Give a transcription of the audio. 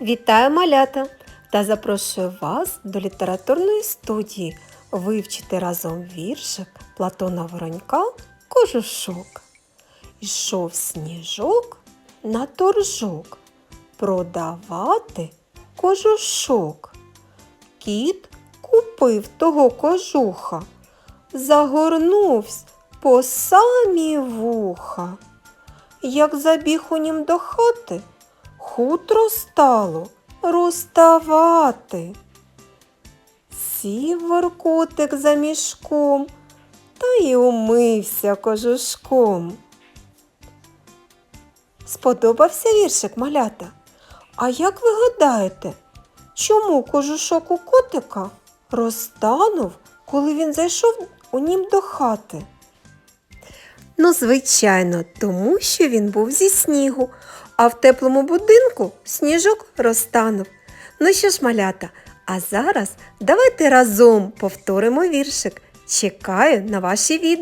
Вітаю малята та запрошую вас до літературної студії вивчити разом віршик Платона Воронька Кожушок. Ішов сніжок на торжок продавати кожушок. Кіт купив того кожуха, загорнувсь по самі вуха. Як забіг у нім до хати, хутро стало розставати. Сів воркотик за мішком та й умився кожушком. Сподобався віршик малята? А як ви гадаєте, чому кожушок у котика розтанув, коли він зайшов у нім до хати? Ну, звичайно, тому що він був зі снігу, а в теплому будинку сніжок розтанув. Ну що ж, малята, а зараз давайте разом повторимо віршик. Чекаю на ваші відео.